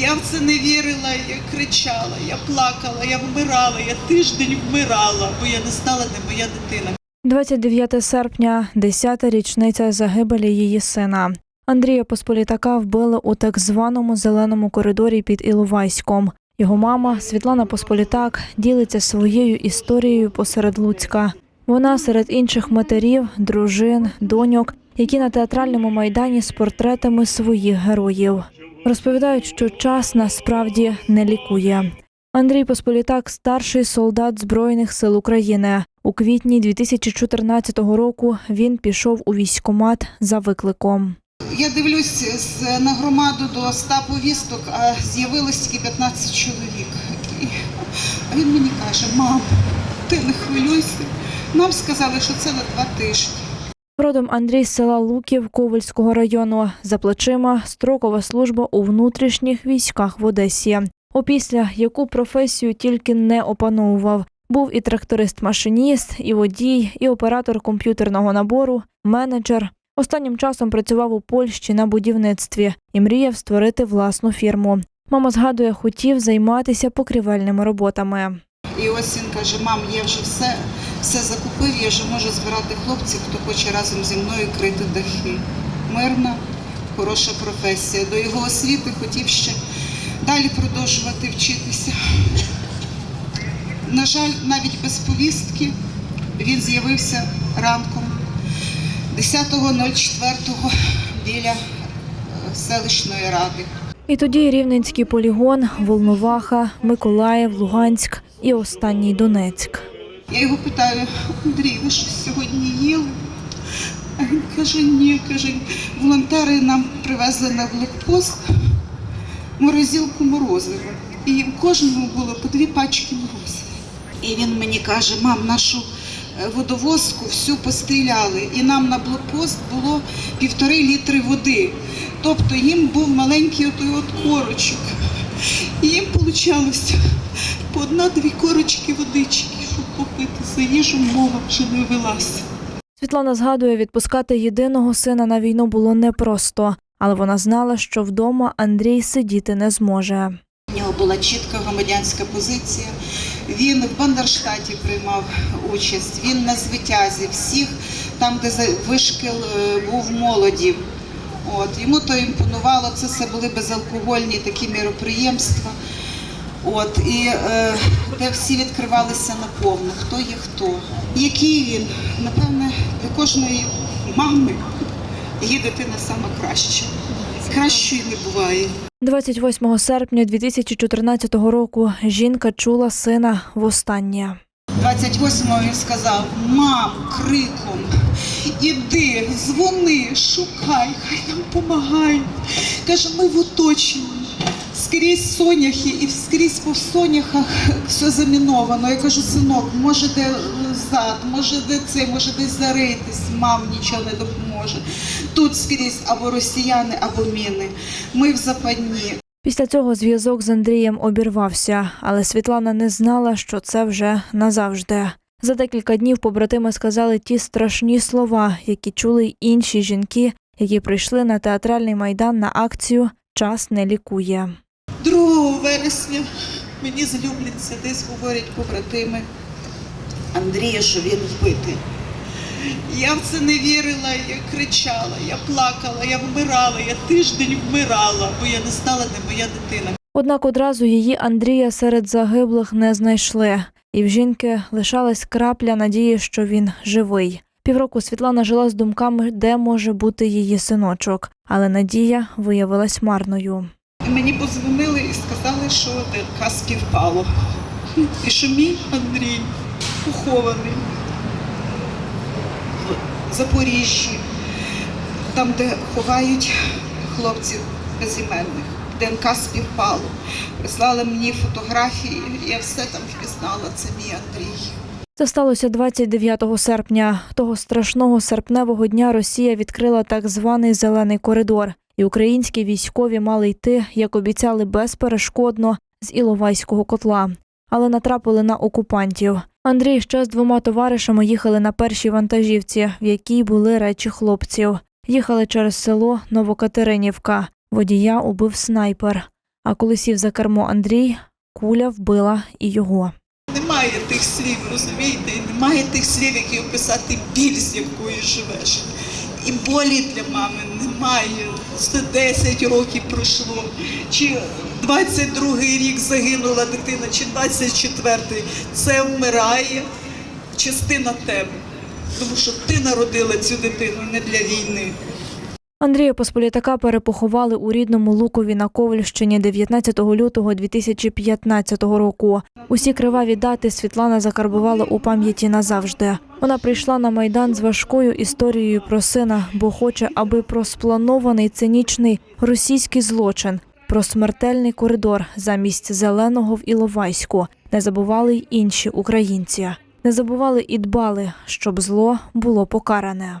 Я в це не вірила, я кричала, я плакала, я вмирала, я тиждень вмирала, бо я не знала, де моя дитина. 29 серпня, 10-та річниця загибелі її сина. Андрія Посполітака вбили у так званому зеленому коридорі під Іловайськом. Його мама Світлана Посполітак ділиться своєю історією посеред Луцька. Вона серед інших матерів, дружин, доньок, які на театральному майдані з портретами своїх героїв. Розповідають, що час насправді не лікує. Андрій Посполітак старший солдат Збройних сил України. У квітні 2014 року він пішов у військкомат за викликом. Я дивлюсь на громаду до 100 повісток, а з'явилось тільки 15 чоловік. А він мені каже, мам, ти не хвилюйся. Нам сказали, що це на два тижні. Родом Андрій з села Луків Ковальського району. За плечима строкова служба у внутрішніх військах в Одесі. Опісля яку професію тільки не опановував. Був і тракторист-машиніст, і водій, і оператор комп'ютерного набору, менеджер. Останнім часом працював у Польщі на будівництві і мріяв створити власну фірму. Мама згадує, хотів займатися покрівельними роботами. І ось він каже, мам, я вже все, все закупив, я вже можу збирати хлопців, хто хоче разом зі мною крити дахи. Мирна, хороша професія. До його освіти хотів ще далі продовжувати вчитися. На жаль, навіть без повістки він з'явився ранком 10.04 біля е, селищної ради. І тоді Рівненський полігон, Волноваха, Миколаїв, Луганськ і останній Донецьк. Я його питаю, Андрій, ви щось сьогодні їли? А він каже, ні, каже, волонтери нам привезли на блокпост морозилку морозива. І кожному було по дві пачки морозива. І він мені каже, мам, нашу е, водовозку всю постріляли, і нам на блокпост було півтори літри води. Тобто їм був маленький отой от корочок. І їм вийшло по одна-дві корочки водички, щоб попити. За їжу мова вже не велася. Світлана згадує, відпускати єдиного сина на війну було непросто, але вона знала, що вдома Андрій сидіти не зможе. У нього була чітка громадянська позиція. Він в Бандерштаті приймав участь, він на звитязі всіх, там, де вишкіл е, був молоді. От, йому то імпонувало, це все були безалкогольні такі міроприємства. От, і е, де всі відкривалися наповну, хто є хто. Який він? Напевне, для кожної мами її дитина саме краще. Кращої не буває. 28 серпня 2014 року жінка чула сина востаннє. 28-го він сказав: мам, криком, іди, дзвони, шукай, хай нам помагають. Каже, ми в оточенні. Скрізь соняхи і скрізь по соняхах все заміновано. Я кажу, синок, може де зад, може де це, може десь заритись, мам нічого не допоможе. Тут скрізь або росіяни, або міни. Ми в западні. Після цього зв'язок з Андрієм обірвався, але Світлана не знала, що це вже назавжди. За декілька днів побратими сказали ті страшні слова, які чули й інші жінки, які прийшли на театральний майдан на акцію Час не лікує. 2 вересня мені злюбляться, десь говорять побратими Андрія, що він вбитий. Я в це не вірила, я кричала, я плакала, я вмирала, я тиждень вмирала, бо я не знала, де моя дитина. Однак одразу її Андрія серед загиблих не знайшли, і в жінки лишалась крапля надії, що він живий. Півроку Світлана жила з думками, де може бути її синочок, але надія виявилась марною. Мені подзвонили і сказали, що ДНК співпало. І що мій Андрій похований в Запоріжжі, там, де ховають хлопців безіменних. ДНК співпало. Прислали мені фотографії, я все там впізнала. Це мій Андрій. Це сталося 29 серпня. Того страшного серпневого дня Росія відкрила так званий зелений коридор, і українські військові мали йти, як обіцяли, безперешкодно з Іловайського котла, але натрапили на окупантів. Андрій ще з двома товаришами їхали на першій вантажівці, в якій були речі хлопців. Їхали через село Новокатеринівка. Водія убив снайпер. А коли сів за кермо Андрій, куля вбила і його. Немає тих слів, розумієте? Немає тих слів, які описати біль, з якою живеш. І болі для мами немає. Це 10 років пройшло. Чи 22-й рік загинула дитина, чи 24-й. Це вмирає частина тебе. Тому що ти народила цю дитину не для війни. Андрія Посполітака перепоховали у рідному Лукові на Ковальщині 19 лютого 2015 року. Усі криваві дати Світлана закарбувала у пам'яті назавжди. Вона прийшла на майдан з важкою історією про сина, бо хоче, аби про спланований цинічний російський злочин, про смертельний коридор замість зеленого в Іловайську не забували й інші українці. Не забували і дбали, щоб зло було покаране.